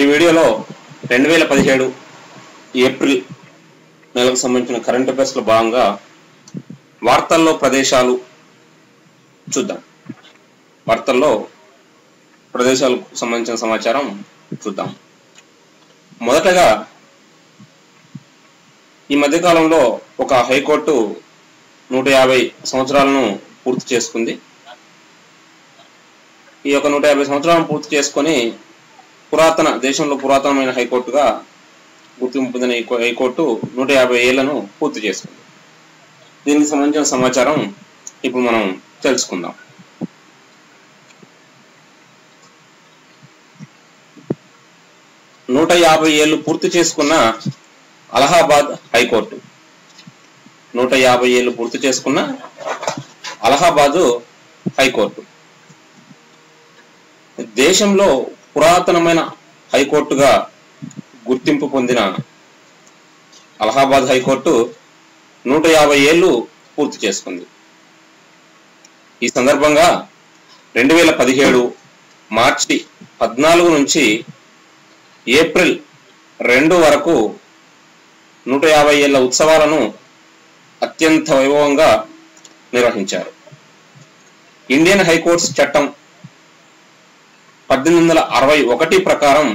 ఈ వీడియోలో రెండు వేల పదిహేడు ఏప్రిల్ నెలకు సంబంధించిన కరెంట్ అఫైర్స్లో భాగంగా వార్తల్లో ప్రదేశాలు చూద్దాం. వార్తల్లో ప్రదేశాలకు సంబంధించిన సమాచారం చూద్దాం. మొదటగా ఈ మధ్యకాలంలో ఒక హైకోర్టు నూట యాభై సంవత్సరాలను పూర్తి చేసుకుంది. ఈ యొక్క నూట యాభై సంవత్సరాలను పూర్తి చేసుకొని పురాతన దేశంలో పురాతనమైన హైకోర్టుగా గుర్తింపు పొందిన హైకోర్టు నూట యాభై ఏళ్ళను పూర్తి చేసుకుంది. దీనికి సంబంధించిన సమాచారం ఇప్పుడు మనం తెలుసుకుందాం. నూట యాభై ఏళ్ళు పూర్తి చేసుకున్న అలహాబాద్ హైకోర్టు. నూట యాభై ఏళ్ళు పూర్తి చేసుకున్న అలహాబాదు హైకోర్టు. దేశంలో పురాతనమైన హైకోర్టుగా గుర్తింపు పొందిన అలహాబాద్ హైకోర్టు నూట యాభై ఏళ్ళు పూర్తి చేసుకుంది. ఈ సందర్భంగా రెండు వేల పదిహేడు మార్చి పద్నాలుగు నుంచి ఏప్రిల్ రెండు వరకు నూట యాభై ఏళ్ళ ఉత్సవాలను అత్యంత వైభవంగా నిర్వహించారు. ఇండియన్ హైకోర్ట్స్ చట్టం పద్దెనిమిది వందల అరవై ఒకటి ప్రకారం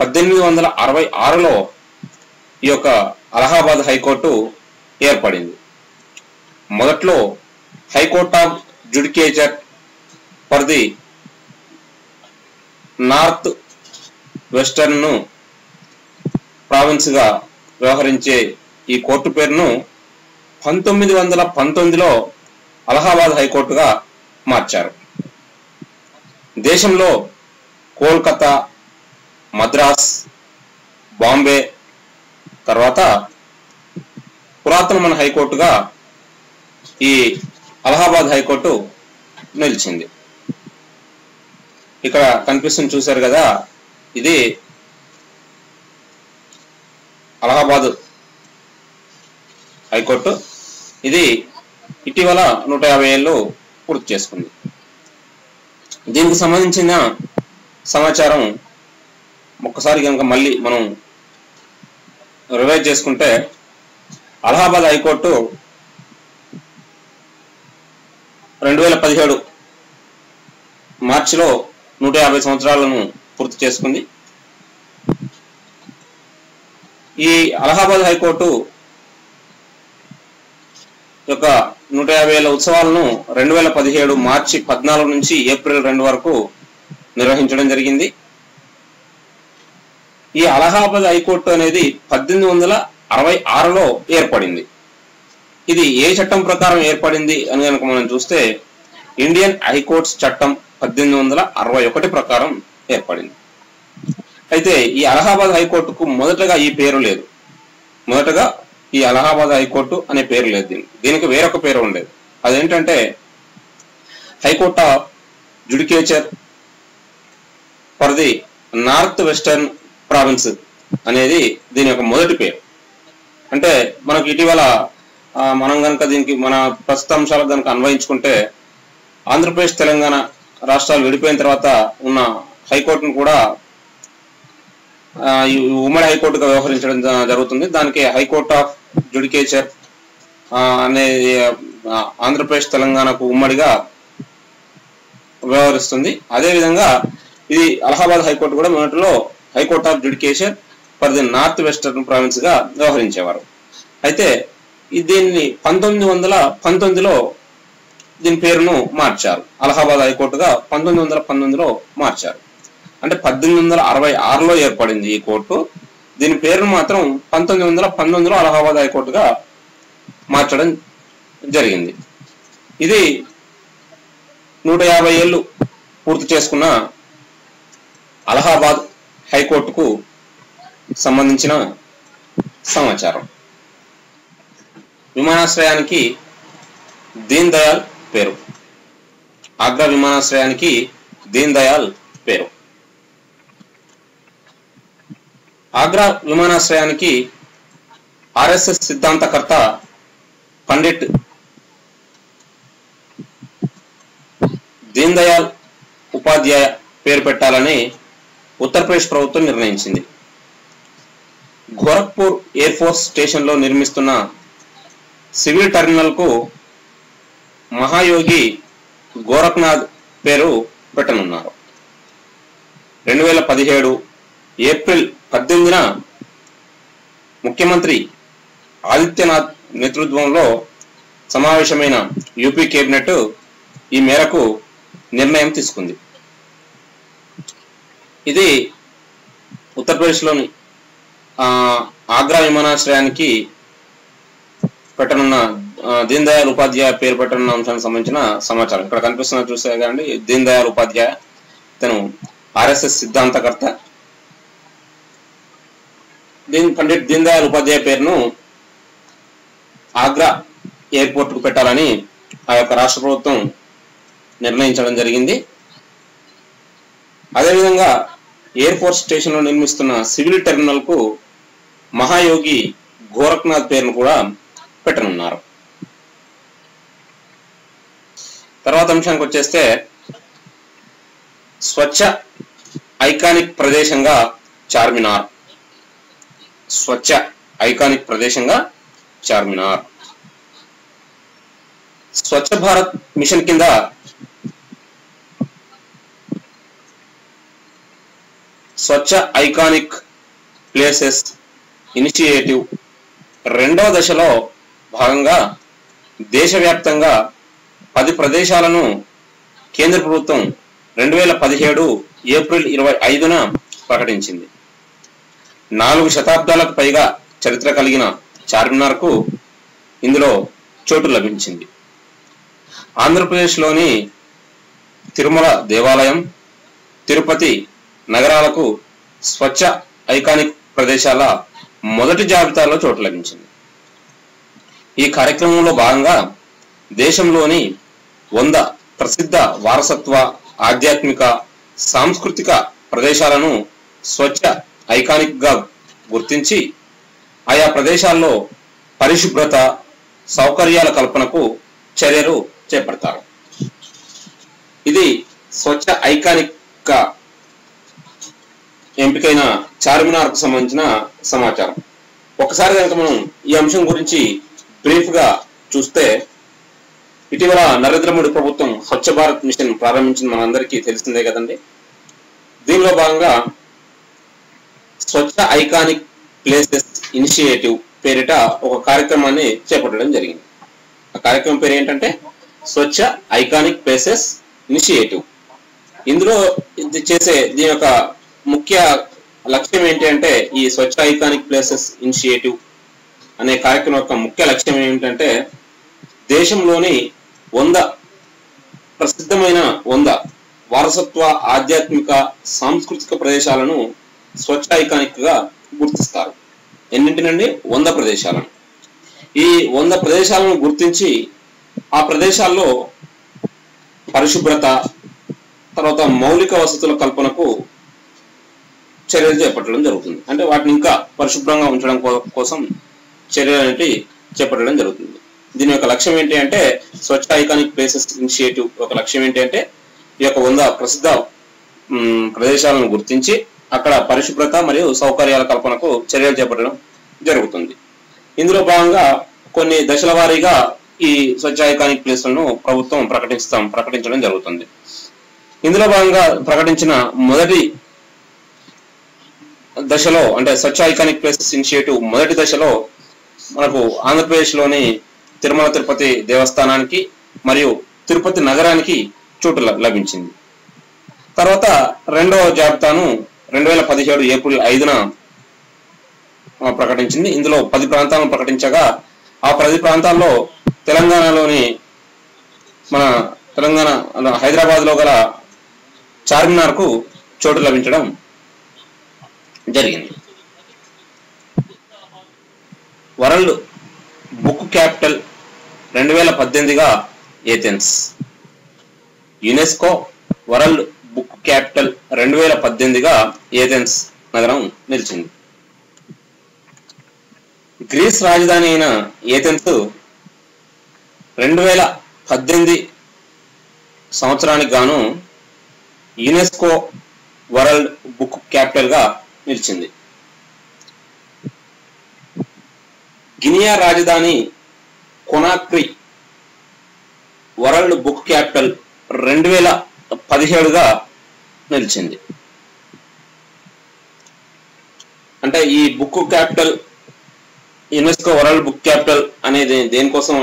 పద్దెనిమిది వందల అరవై ఆరులో ఈ యొక్క అలహాబాద్ హైకోర్టు ఏర్పడింది. మొదట్లో high court of judicature for the north western ప్రావిన్స్గా వ్యవహరించే ఈ కోర్టు పేరును పంతొమ్మిది వందల పంతొమ్మిదిలో అలహాబాద్ హైకోర్టుగా మార్చారు. దేశంలో కోల్కతా మద్రాస్ బాంబే తర్వాత పురాతనమైన హైకోర్టుగా ఈ అలహాబాద్ హైకోర్టు నిలిచింది. ఇక్కడ కనిపిస్తుంది చూశారు కదా ఇది అలహాబాద్ హైకోర్టు. ఇది ఇటీవల నూట యాభై ఏళ్ళు పూర్తి చేసుకుంది. దీనికి సంబంధించిన సమాచారం ఒక్కసారి కనుక మళ్ళీ మనం రివైజ్ చేసుకుంటే అలహాబాద్ హైకోర్టు రెండు వేల పదిహేడు మార్చిలో నూట యాభై సంవత్సరాలను పూర్తి చేసుకుంది. ఈ అలహాబాద్ హైకోర్టు యొక్క నూట యాభై ఉత్సవాలను రెండు వేల పదిహేడు మార్చి పద్నాలుగు నుంచి ఏప్రిల్ రెండు వరకు నిర్వహించడం జరిగింది. ఈ అలహాబాద్ హైకోర్టు అనేది పద్దెనిమిది వందల అరవై ఆరులో ఏర్పడింది. ఇది ఏ చట్టం ప్రకారం ఏర్పడింది అని కనుక మనం చూస్తే ఇండియన్ హైకోర్ట్స్ చట్టం పద్దెనిమిది వందల అరవై ఒకటి ప్రకారం ఏర్పడింది. అయితే ఈ అలహాబాద్ హైకోర్టుకు మొదటగా ఈ పేరు లేదు. మొదటగా ఈ అలహాబాద్ హైకోర్టు అనే పేరు లేదు దీనికి. దీనికి వేరొక పేరు ఉండేది. అదేంటంటే high court of judicature for the north western province అనేది దీని యొక్క మొదటి పేరు. అంటే మనకు ఇటీవల మనం కనుక దీనికి మన ప్రస్తుత అంశాలు కనుక అన్వయించుకుంటే ఆంధ్రప్రదేశ్ తెలంగాణ రాష్ట్రాలు విడిపోయిన తర్వాత ఉన్న హైకోర్టును కూడా ఉమ్మడి హైకోర్టుగా వ్యవహరించడం జరుగుతుంది. దానికి హైకోర్ట్ ఆఫ్ జుడికేచర్ అనే అనేది ఆంధ్రప్రదేశ్ తెలంగాణకు ఉమ్మడిగా వ్యవహరిస్తుంది. అదేవిధంగా ఇది అలహాబాద్ హైకోర్టు కూడా మొదటిలో high court of judication for the north western ప్రావిన్స్గా వ్యవహరించేవారు. అయితే దీన్ని పంతొమ్మిది వందల పంతొమ్మిదిలో దీని పేరును మార్చారు. అలహాబాద్ హైకోర్టుగా పంతొమ్మిది వందల పంతొమ్మిదిలో మార్చారు. అంటే పద్దెనిమిది వందల అరవై ఆరులో ఏర్పడింది ఈ కోర్టు. దీని పేరును మాత్రం పంతొమ్మిది వందల పంతొమ్మిదిలో అలహాబాద్ హైకోర్టుగా మార్చడం జరిగింది. ఇది నూట యాభై ఏళ్ళు పూర్తి చేసుకున్న అలహాబాద్ హైకోర్టుకు సంబంధించిన సమాచారం. విమానాశ్రయానికి దీన్ దయాల్ పేరు. ఆగ్రా విమానాశ్రయానికి దీన్ దయాల్ పేరు. ఆగ్రా విమానాశ్రయానికి ఆర్ఎస్ఎస్ సిద్ధాంతకర్త పండిట్ దీన్ దయాల్ ఉపాధ్యాయ పేరు పెట్టాలని ఉత్తరప్రదేశ్ ప్రభుత్వం నిర్ణయించింది. గోరఖ్పూర్ ఎయిర్ ఫోర్స్ స్టేషన్లో నిర్మిస్తున్న సివిల్ టెర్మినల్కు మహాయోగి గోరఖ్నాథ్ పేరు పెట్టనున్నారు. రెండు వేల పదిహేడు ఏప్రిల్ పద్దెనిమిదిన ముఖ్యమంత్రి ఆదిత్యనాథ్ నేతృత్వంలో సమావేశమైన యూపీ కేబినెట్ ఈ మేరకు నిర్ణయం తీసుకుంది. ఇది ఉత్తరప్రదేశ్లోని ఆగ్రా విమానాశ్రయానికి పెట్టనున్న దీన్ దయాళ్ ఉపాధ్యాయ పేరు పెట్టనున్న అంశానికి సంబంధించిన సమాచారం. ఇక్కడ కనిపిస్తున్న చూసే కానీ దీన్ దయాళ్ ఉపాధ్యాయ తను ఆర్ఎస్ఎస్ సిద్ధాంతకర్త. దీన్ పండిట్ దీన్ దయాళ్ ఉపాధ్యాయ పేరును ఆగ్రా ఎయిర్పోర్ట్కు పెట్టాలని ఆ యొక్క రాష్ట్ర ప్రభుత్వం నిర్ణయించడం జరిగింది. అదేవిధంగా ఎయిర్ ఫోర్స్ స్టేషన్లో నిర్మిస్తున్న సివిల్ టెర్మినల్కు మహాయోగి గోరఖ్నాథ్ పేరును కూడా పెట్టనున్నారు. తర్వాత అంశానికి వచ్చేస్తే స్వచ్ఛ ఐకానిక్ ప్రదేశంగా చార్మినార్. స్వచ్ఛ ఐకానిక్ ప్రదేశంగా చార్మినార్. స్వచ్ఛ భారత్ మిషన్ కింద స్వచ్ఛ ఐకానిక్ ప్లేసెస్ ఇనిషియేటివ్ రెండవ దశలో భాగంగా దేశవ్యాప్తంగా పది ప్రదేశాలను కేంద్ర ప్రభుత్వం రెండు వేల పదిహేడు ఏప్రిల్ ఇరవై ఐదున ప్రకటించింది. నాలుగు శతాబ్దాలకు పైగా చరిత్ర కలిగిన చార్మినార్కు ఇందులో చోటు లభించింది. ఆంధ్రప్రదేశ్లోని తిరుమల దేవాలయం తిరుపతి నగరాలకు స్వచ్ఛ ఐకానిక్ ప్రదేశాల మొదటి జాబితాలో చోటు లభించింది. ఈ కార్యక్రమంలో భాగంగా దేశంలోని వంద ప్రసిద్ధ వారసత్వ ఆధ్యాత్మిక సాంస్కృతిక ప్రదేశాలను స్వచ్ఛ ఐకానిక్గా గుర్తించి ఆయా ప్రదేశాల్లో పరిశుభ్రత సౌకర్యాల కల్పనకు చర్యలు చేపడతారు. ఇది స్వచ్ఛ ఐకానిక్గా ఎంపికైన చార్మినార్కు సంబంధించిన సమాచారం. ఒకసారి కనుక మనం ఈ అంశం గురించి బ్రీఫ్గా చూస్తే ఇటీవల నరేంద్ర మోడీ ప్రభుత్వం స్వచ్ఛ భారత్ మిషన్ ప్రారంభించింది మనందరికీ తెలిసిందే కదండి. దీనిలో భాగంగా స్వచ్ఛ ఐకానిక్ ప్లేసెస్ ఇనిషియేటివ్ పేరిట ఒక కార్యక్రమాన్ని చేపట్టడం జరిగింది. ఆ కార్యక్రమం పేరు ఏంటంటే స్వచ్ఛ ఐకానిక్ ప్లేసెస్ ఇనిషియేటివ్. ఇందులో ఇది చేసే దీని యొక్క ముఖ్య లక్ష్యం ఏంటి అంటే ఈ స్వచ్ఛ ఐకానిక్ ప్లేసెస్ ఇనిషియేటివ్ అనే కార్యక్రమం యొక్క ముఖ్య లక్ష్యం ఏంటంటే దేశంలోని వంద ప్రసిద్ధమైన వంద వారసత్వ ఆధ్యాత్మిక సాంస్కృతిక ప్రదేశాలను స్వచ్ఛ ఐకానిక్గా గుర్తిస్తారు ఎన్నింటినండి వంద ప్రదేశాలను. ఈ వంద ప్రదేశాలను గుర్తించి ఆ ప్రదేశాల్లో పరిశుభ్రత తర్వాత మౌలిక వసతుల కల్పనకు చర్యలు చేపట్టడం జరుగుతుంది. అంటే వాటిని ఇంకా పరిశుభ్రంగా ఉంచడం కోసం చర్యలు అనేవి చేపట్టడం జరుగుతుంది. దీని యొక్క లక్ష్యం ఏంటి అంటే స్వచ్ఛ ఐకానిక్ ప్లేసెస్ ఇనిషియేటివ్ ఒక లక్ష్యం ఏంటి అంటే ఈ యొక్క వంద ప్రసిద్ధ ప్రదేశాలను గుర్తించి అక్కడ పరిశుభ్రత మరియు సౌకర్యాల కల్పనకు చర్యలు చేపట్టడం జరుగుతుంది. ఇందులో భాగంగా కొన్ని దశల వారీగా ఈ స్వచ్ఛ ఐకానిక్ ప్లేస్లను ప్రభుత్వం ప్రకటిస్తాం ప్రకటించడం జరుగుతుంది. ఇందులో భాగంగా ప్రకటించిన మొదటి దశలో అంటే స్వచ్ఛ ఐకానిక్ ప్లేసెస్ ఇనిషియేటివ్ మొదటి దశలో మనకు ఆంధ్రప్రదేశ్లోని తిరుమల తిరుపతి దేవస్థానానికి మరియు తిరుపతి నగరానికి చోటు లభించింది. తర్వాత రెండవ జాబితాను రెండు వేల పదిహేడు ఏప్రిల్ ఐదున ప్రకటించింది. ఇందులో పది ప్రాంతాలను ప్రకటించగా ఆ పది ప్రాంతాల్లో తెలంగాణలోని మన తెలంగాణ హైదరాబాద్లో గల చార్మినార్కు చోటు లభించడం జరిగింది. వరల్డ్ బుక్ క్యాపిటల్ రెండు వేల పద్దెనిమిదిగా Athens. UNESCO world book capital రెండు వేల పద్దెనిమిదిగా ఏథెన్స్ నగరం నిలిచింది. గ్రీస్ రాజధాని అయిన ఏథెన్స్ రెండు వేల పద్దెనిమిది సంవత్సరానికి గాను యునెస్కో వరల్డ్ బుక్ క్యాపిటల్గా నిలిచింది. గినియా రాజధాని కొనాక్రి వరల్డ్ బుక్ క్యాపిటల్ రెండు వేల పదిహేడుగా నిలిచింది. అంటే ఈ book capital UNESCO world book capital అనేది దేనికోసం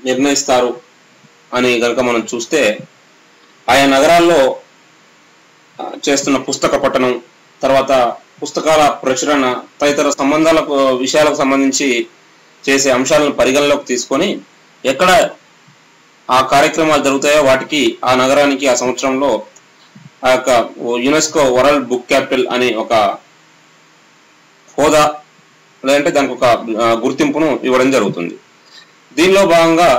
నిర్ణయిస్తారు అని కనుక మనం చూస్తే ఆయా నగరాల్లో చేస్తున్న పుస్తక పఠనం తర్వాత పుస్తకాల ప్రచురణ తదితర సంబంధాలకు విషయాలకు సంబంధించి చేసే అంశాలను పరిగణలోకి తీసుకొని ఎక్కడ ఆ కార్యక్రమాలు జరుగుతాయో? వాటికి ఆ నగరానికి ఆ సంవత్సరంలో ఆ యొక్క యునెస్కో వరల్డ్ బుక్ క్యాపిటల్ అనే ఒక హోదా లేదంటే దానికి ఒక గుర్తింపును ఇవ్వడం జరుగుతుంది. దీనిలో భాగంగా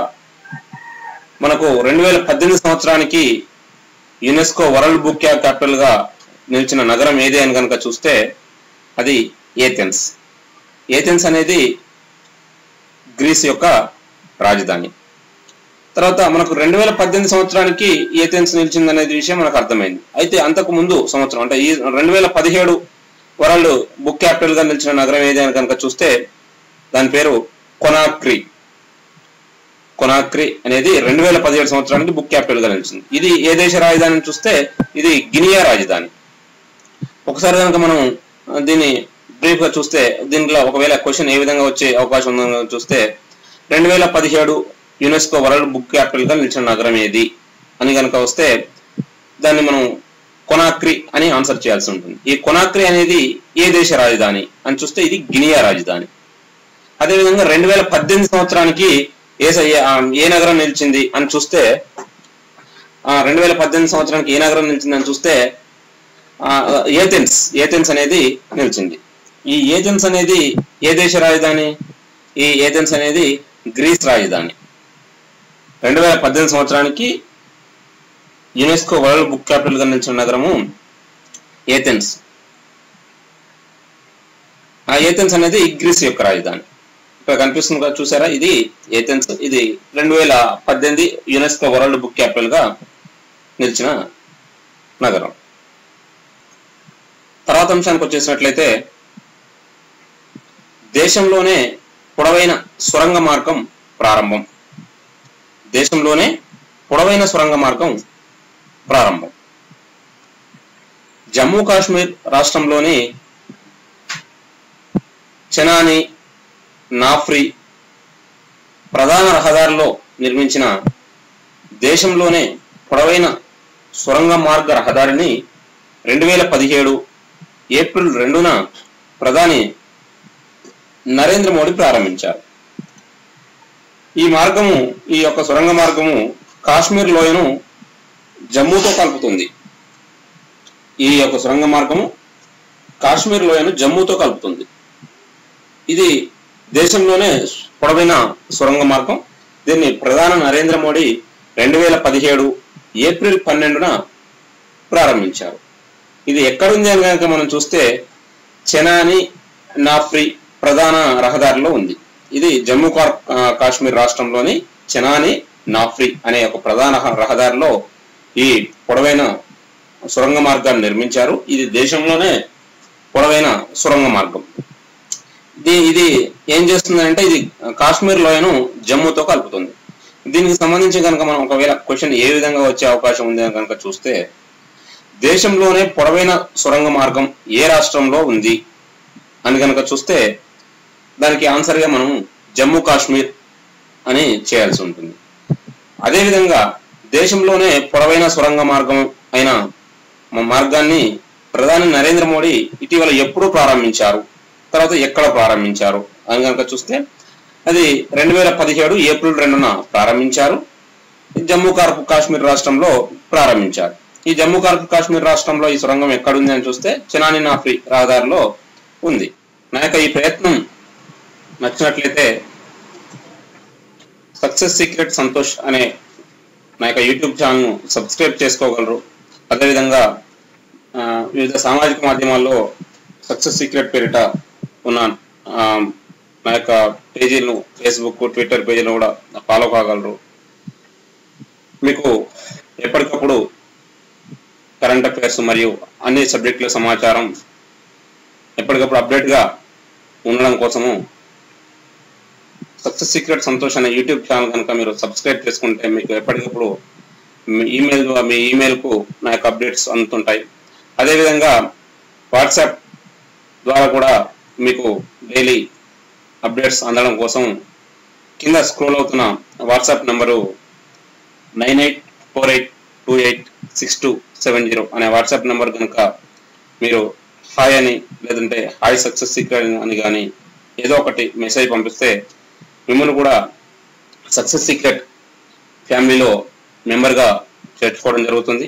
మనకు రెండు వేల పద్దెనిమిది సంవత్సరానికి యునెస్కో వరల్డ్ బుక్ క్యాపిటల్గా నిలిచిన నగరం ఏది అని కనుక చూస్తే అది ఏథెన్స్. ఏథెన్స్ అనేది గ్రీస్ యొక్క రాజధాని. తర్వాత మనకు రెండు వేల పద్దెనిమిది సంవత్సరానికి ఏథెన్స్ నిలిచింది అనేది విషయం మనకు అర్థమైంది. అయితే అంతకు ముందు సంవత్సరం అంటే ఈ రెండు వేల పదిహేడు వరల్డ్ బుక్ క్యాపిటల్గా నిలిచిన నగరం ఏది అని కనుక చూస్తే దాని పేరు కొనాక్రి. కొనాక్రి అనేది రెండు వేల పదిహేడు సంవత్సరానికి బుక్ క్యాపిటల్గా నిలిచింది. ఇది ఏ దేశ రాజధాని చూస్తే ఇది గినియా రాజధాని. ఒకసారి కనుక మనం దీన్ని బ్రీఫ్గా చూస్తే దీంట్లో ఒకవేళ క్వశ్చన్ ఏ విధంగా వచ్చే అవకాశం ఉందని చూస్తే రెండు వేల పదిహేడు యునెస్కో వరల్డ్ బుక్ క్యాపిటల్గా నిలిచిన నగరం ఏది? అని కనుక వస్తే దాన్ని మనం కొనాక్రి అని ఆన్సర్ చేయాల్సి ఉంటుంది. ఈ కొనాక్రి అనేది ఏ దేశ రాజధాని? అని చూస్తే ఇది గినియా రాజధాని. అదేవిధంగా రెండు వేల పద్దెనిమిది సంవత్సరానికి ఏ ఏ- నగరం నిలిచింది అని చూస్తే రెండు వేల పద్దెనిమిది సంవత్సరానికి ఏ నగరం నిలిచింది అని చూస్తే ఏథెన్స్ ఏథెన్స్ అనేది నిలిచింది. ఈ ఏథెన్స్ అనేది ఏ దేశ రాజధాని? ఈ ఏథెన్స్ అనేది గ్రీస్ రాజధాని. రెండు వేల పద్దెనిమిది సంవత్సరానికి యునెస్కో వరల్డ్ బుక్ క్యాపిటల్గా నిలిచిన నగరము ఏథెన్స్. ఆ ఏథెన్స్ అనేది గ్రీస్ యొక్క రాజధాని. ఇక్కడ కనిపిస్తుంది కదా చూసారా? ఇది ఏథెన్స్. ఇది రెండు వేల పద్దెనిమిది యునెస్కో వరల్డ్ బుక్ క్యాపిటల్గా నిలిచిన నగరం. తర్వాత అంశానికి వచ్చేసినట్లయితే దేశంలోనే పొడవైన సొరంగ మార్గం ప్రారంభం. దేశంలోనే పొడవైన సొరంగ మార్గం ప్రారంభం. జమ్మూ కాశ్మీర్ రాష్ట్రంలోని చెనాని నాఫ్రీ ప్రధాన రహదారిలో నిర్మించిన దేశంలోనే పొడవైన సొరంగ మార్గ రహదారిని రెండు వేల పదిహేడు ఏప్రిల్ రెండున ప్రధాని నరేంద్ర మోడీ ప్రారంభించారు. ఈ మార్గము ఈ యొక్క సొరంగ మార్గము కాశ్మీర్ లోయను జమ్మూతో కలుపుతుంది. ఈ యొక్క సొరంగ మార్గము కాశ్మీర్ లోయను జమ్మూతో కలుపుతుంది. ఇది దేశంలోనే పొడవైన సొరంగ మార్గం. దీన్ని ప్రధాని నరేంద్ర మోడీ రెండు వేల పదిహేడు ఏప్రిల్ పన్నెండున ప్రారంభించారు. ఇది ఎక్కడుంది అని కనుక మనం చూస్తే చెనాని నాఫ్రీ ప్రధాన రహదారిలో ఉంది. ఇది జమ్మూ కాశ్మీర్ రాష్ట్రంలోని చెనాని నాఫ్రీ అనే ఒక ప్రధాన రహదారిలో ఈ పొడవైన సొరంగ మార్గాన్ని నిర్మించారు. ఇది దేశంలోనే పొడవైన సొరంగ మార్గం. ఇది ఇది ఏం చేస్తుందంటే ఇది కాశ్మీర్ లోయను జమ్మూతో కలుపుతుంది. దీనికి సంబంధించి కనుక మనం ఒకవేళ క్వశ్చన్ ఏ విధంగా వచ్చే అవకాశం ఉంది అని కనుక చూస్తే దేశంలోనే పొడవైన సొరంగ మార్గం ఏ రాష్ట్రంలో ఉంది అని కనుక చూస్తే దానికి ఆన్సర్గా మనం జమ్మూ కాశ్మీర్ అని చేయాల్సి ఉంటుంది. అదేవిధంగా దేశంలోనే పొడవైన సొరంగ మార్గం అయిన మా మార్గాన్ని ప్రధాని నరేంద్ర మోడీ ఇటీవల ఎప్పుడు ప్రారంభించారు తర్వాత ఎక్కడ ప్రారంభించారు అని కనుక చూస్తే అది రెండు వేల పదిహేడు ఏప్రిల్ రెండున ప్రారంభించారు. జమ్మూ కాశ్మీర్ రాష్ట్రంలో ప్రారంభించారు. ఈ జమ్మూ కాశ్మీర్ రాష్ట్రంలో ఈ సొరంగం ఎక్కడుంది అని చూస్తే చినాని నాఫ్రీ రహదారిలో ఉంది. నా యొక్క ఈ ప్రయత్నం నచ్చినట్లయితే సక్సెస్ సీక్రెట్ సంతోష్ అనే నా యొక్క యూట్యూబ్ ఛానల్ను సబ్స్క్రైబ్ చేసుకోగలరు. అదేవిధంగా వివిధ సామాజిక మాధ్యమాల్లో సక్సెస్ సీక్రెట్ పేరిట ఉన్న నా యొక్క పేజీలను ఫేస్బుక్ ట్విట్టర్ పేజీలను కూడా ఫాలో కాగలరు. మీకు ఎప్పటికప్పుడు కరెంట్ అఫైర్స్ మరియు అన్ని సబ్జెక్టుల సమాచారం ఎప్పటికప్పుడు అప్డేట్గా ఉండడం కోసము సక్సెస్ సీక్రెట్ సంతోష్ అనే యూట్యూబ్ ఛానల్ కనుక మీరు సబ్స్క్రైబ్ చేసుకుంటే మీకు ఎప్పటికప్పుడు మీ ఈమెయిల్ ద్వారా మీ ఈమెయిల్కు నా యొక్క అప్డేట్స్ అందుతుంటాయి. అదేవిధంగా వాట్సాప్ ద్వారా కూడా మీకు డైలీ అప్డేట్స్ అందడం కోసం కింద స్క్రోల్ అవుతున్న WhatsApp number nine eight four eight two eight six two seven zero అనే వాట్సాప్ నెంబర్ కనుక మీరు హాయ్ అని లేదంటే హాయ్ సక్సెస్ సీక్రెట్ అని కానీ ఏదో ఒకటి మెసేజ్ పంపిస్తే మిమ్మల్ని కూడా సక్సెస్ సీక్రెట్ ఫ్యామిలీలో మెంబర్గా చేర్చుకోవడం జరుగుతుంది.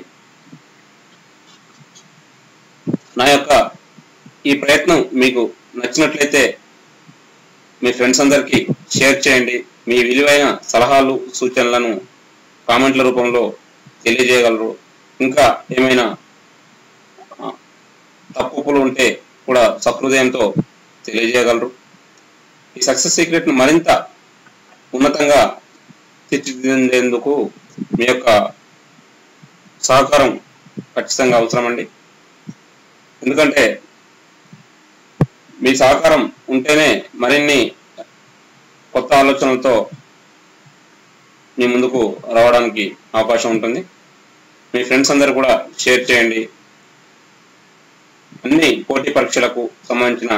నా యొక్క ఈ ప్రయత్నం మీకు నచ్చినట్లయితే మీ ఫ్రెండ్స్ అందరికీ షేర్ చేయండి. మీ విలువైన సలహాలు సూచనలను కామెంట్ల రూపంలో తెలియజేయగలరు. ఇంకా ఏమైనా తప్పులు ఉంటే కూడా సహృదయంతో తెలియజేయగలరు. ఈ సక్సెస్ సీక్రెట్ను మరింత ఉన్నతంగా తీర్చిదిద్దేందుకు మీ యొక్క సహకారం ఖచ్చితంగా అవసరం అండి ఎందుకంటే మీ సహకారం ఉంటేనే మరిన్ని కొత్త ఆలోచనలతో మీ ముందుకు రావడానికి అవకాశం ఉంటుంది. మీ ఫ్రెండ్స్ అందరూ కూడా షేర్ చేయండి. అన్ని పోటీ పరీక్షలకు సంబంధించిన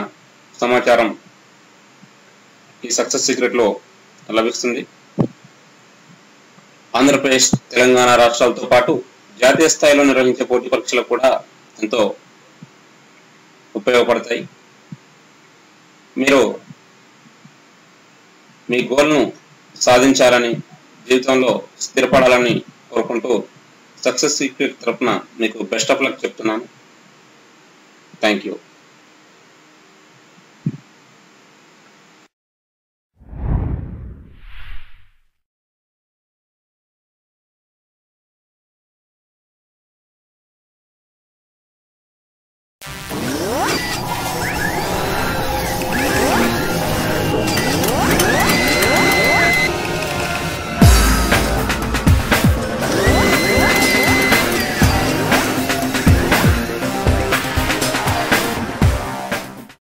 సమాచారం ఈ సక్సెస్ సీక్రెట్లో లభిస్తుంది. ఆంధ్రప్రదేశ్ తెలంగాణ రాష్ట్రాలతో పాటు జాతీయ స్థాయిలో నిర్వహించే పోటీ పరీక్షలు కూడా ఎంతో ఉపయోగపడతాయి. మీరు మీ గోల్ను సాధించాలని జీవితంలో స్థిరపడాలని కోరుకుంటూ సక్సెస్ సీక్రెట్ తరపున మీకు బెస్ట్ ఆఫ్ లక్ చెప్తున్నాను. Thank you.